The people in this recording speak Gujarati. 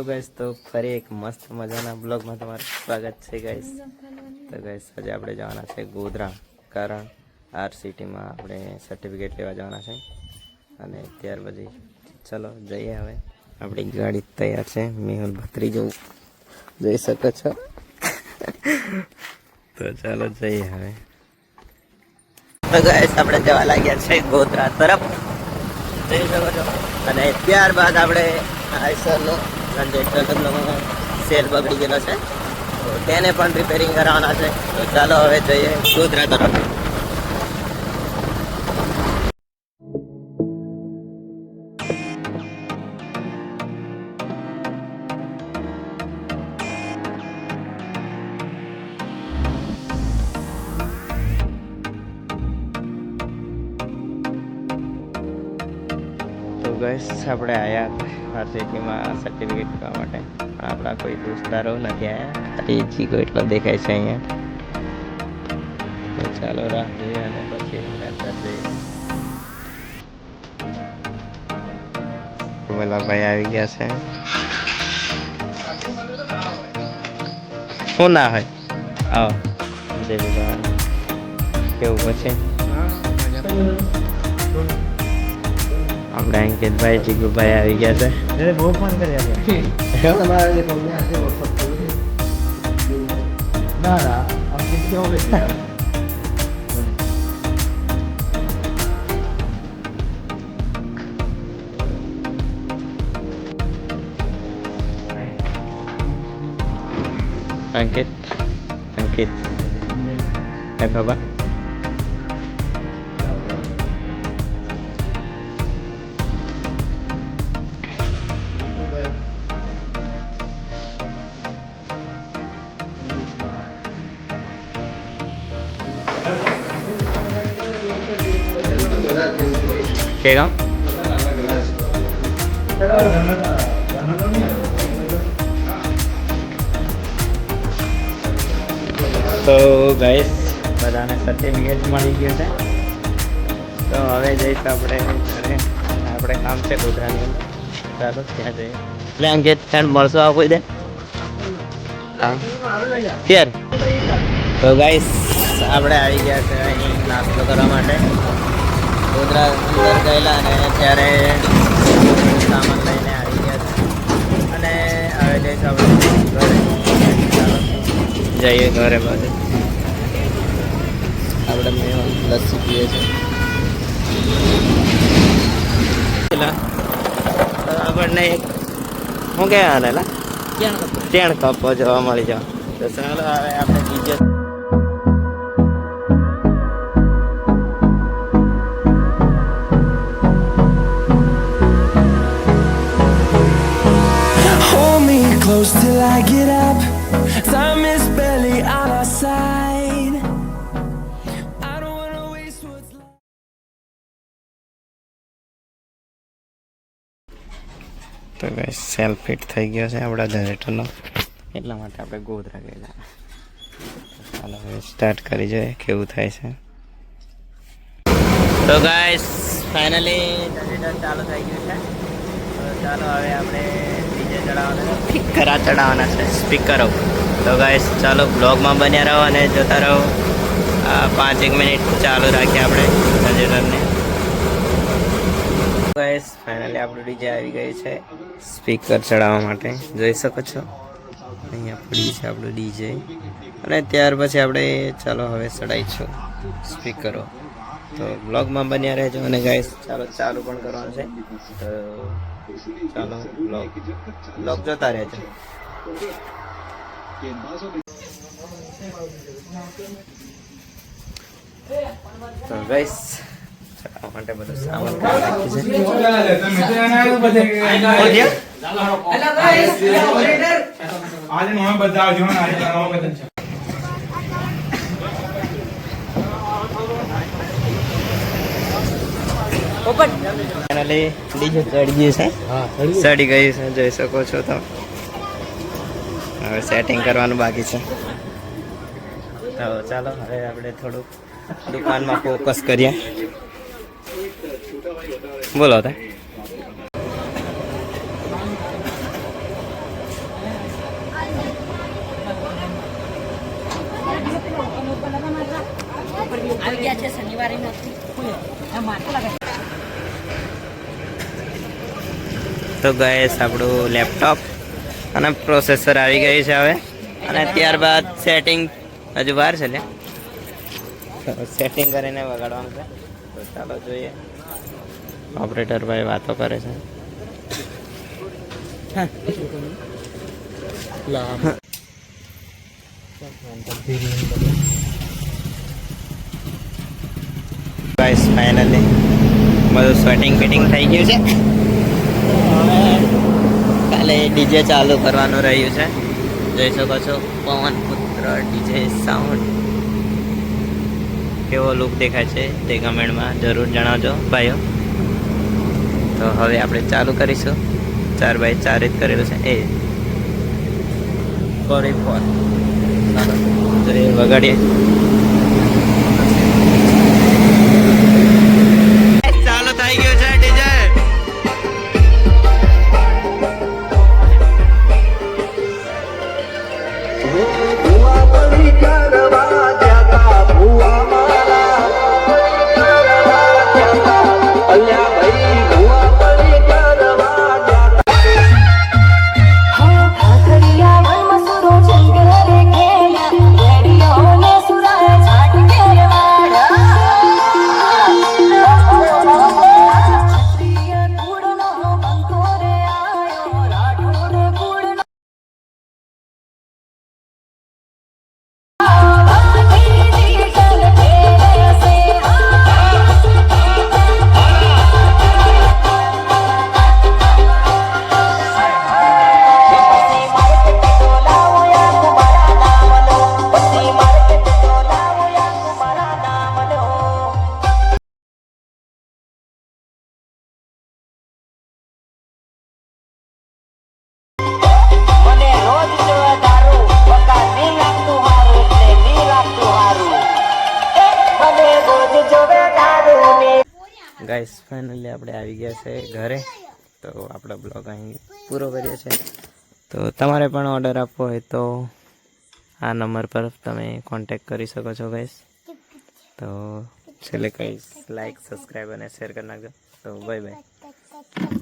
હેલો ગાઈસ તો ફરી એક મસ્ત મજાના બ્લોગમાં તમારું સ્વાગત છે ગાઈસ તો ગાઈસ આજે આપણે જવાના છે ગોધરા, કારણ આર સિટીમાં આપણે સર્ટિફિકેટ લેવા જવાના છે. અને ત્યાર પછી ચલો જઈએ હવે. આપણી ગાડી તૈયાર છે, મેહુલ ભત્રી જવું. જઈ શકો છો. તો ચાલો જઈએ હવે. તો ગાઈસ આપણે જવા લાગ્યા છે ગોધરા તરફ. જઈ શકો છો. અને ત્યારબાદ આપણે આઈસરનો જનરેટરનો સેલ બગડી ગયેલો છે. તેને પણ રિપેરિંગ કરાવવાના છે. તો ચાલો હવે જઈએ ગોધરા તરફ. તો ગઈસ આપણે આવ્યા વાર્ષિકીમાં સર્ટિફિકેટ કરવા માટે. પણ આપણા કોઈ દોસ્તારો નથી આવ્યા એ જીગો એટલો દેખાય છે અહીંયા. ચાલો રાહ જોઈએ અને પછી પેલા ભાઈ આવી ગયા છે. શું ના હોય? આવો. જય ભગવાન. કેવું પછી? આપણે અંકિતભાઈ ચીકુભાઈ આવી ગયા છે બહુ ફોન કર્યા ના ના અંકિત કેવો અંકિત અંકિત હે બાબા કે ગામ તો ગાઈસ બધાને સર્ટિફિકેટ મળી ગયું છે. તો હવે જઈશ આપણે ઘરે. આપણે કામ છે ગોધરાની. ચાલો, ત્યાં જઈએ. એટલે અંકિત ફ્રેન્ડ મળશો આ કોઈ દે હા. ત્યાર તો ગાઈસ આપણે આવી ગયા છે અહીં નાસ્તો કરવા માટે. ગોધરા અંદર ગયેલા અને ત્યારે સામાન લઈને આવી ગયા હતા. અને હવે જઈશ આપણે ઘરે જઈએ ઘરે બાજુ આપણે મેં લસ્સી પીએ છે પેલા આપણને એક શું કહેવાય ને લા? ટેણ કપો જોવા મળી જાવ. તો ચાલો હવે આપણે બીજે close till I get up. Time is barely on our side. I don't wanna waste what's left. તો ગાઈસ સેલ્ફ ફિટ થઈ ગયો છે આપણા જનરેટરનો એટલા માટે આપણે ગોધરા ગયેલા ચાલો હવે સ્ટાર્ટ કરી જોઈએ કેવું થાય છે તો ગાઈસ ફાઇનલી જનરેટર ચાલુ થઈ ગયું છે ચાલો હવે આપણે ડીજે ચડાવવાના છે. સ્પીકરો. તો ગાઈસ ચાલો બ્લોગમાં બન્યા રહો અને જોતા રહો. પાંચ એક મિનિટ ચાલુ રાખીએ આપણે જનરેટરને ગાઈસ ફાઇનલી આપણું ડીજે આવી ગયું છે સ્પીકર ચડાવવા માટે. જોઈ શકો છો? અહીંયા પડી છે આપણું ડીજે અને ત્યાર પછી આપણે ચાલો હવે ચડાવીશું સ્પીકરો. તો બ્લોગમાં બન્યા રહેજો અને ગાઈસ ચાલો ચાલુ પણ કરવાનું છે. તો ચાલો બ્લોગ જતા રહે છે તો ગાઈસ ચડાવવા માટે બધું સામાન નાખ્યું છે બધા ચડી ગયું છે. ચડી ગયું. છે જોઈ શકો છો તો. હવે સેટિંગ કરવાનું બાકી છે. તો ચાલો હવે આપણે થોડુંક દુકાનમાં ફોકસ કરીએ. બોલો તા. આવી ગયા છે શનિવારે નથી. માથે લગાવી. તો ગયેશ આપણું લેપટોપ અને પ્રોસેસર આવી ગયું છે હવે. અને ત્યારબાદ સેટિંગ હજુ બહાર છે લે સેટિંગ કરીને વગાડવાનું છે. તો ચાલો જોઈએ. ઓપરેટર ભાઈ વાતો કરે છે. ગાઈસ ફાઇનલી બધું સેટિંગ ફિટિંગ થઈ ગયું છે. કાલે ડીજે ચાલુ કરવાનું રહ્યું છે. જોઈ શકો છો, પવન પુત્ર, ડીજે સાઉન્ડ કેવો લુક દેખાય છે તે કમેન્ટમાં જરૂર જણાવજો, ભાઈઓ. તો હવે આપણે ચાલુ કરીશું. ચાર બાય ચાર જ કરેલું છે. એ. ફોરી ફોર ચાલો વગાડીએ. આખડિયા ગાઈસ ફાઇનલી આપણે આવી ગયા છે ઘરે. તો આપણો બ્લોગ અહીં પૂરો કર્યો છે. તો તમારે પણ ઓર્ડર આપવો હોય તો આ નંબર પર તમે કોન્ટેક કરી શકો છો ગાઈસ તો છેલ્લે કહીશ લાઈક સબસ્ક્રાઈબ અને શેર કરી નાખજો. તો બાય બાય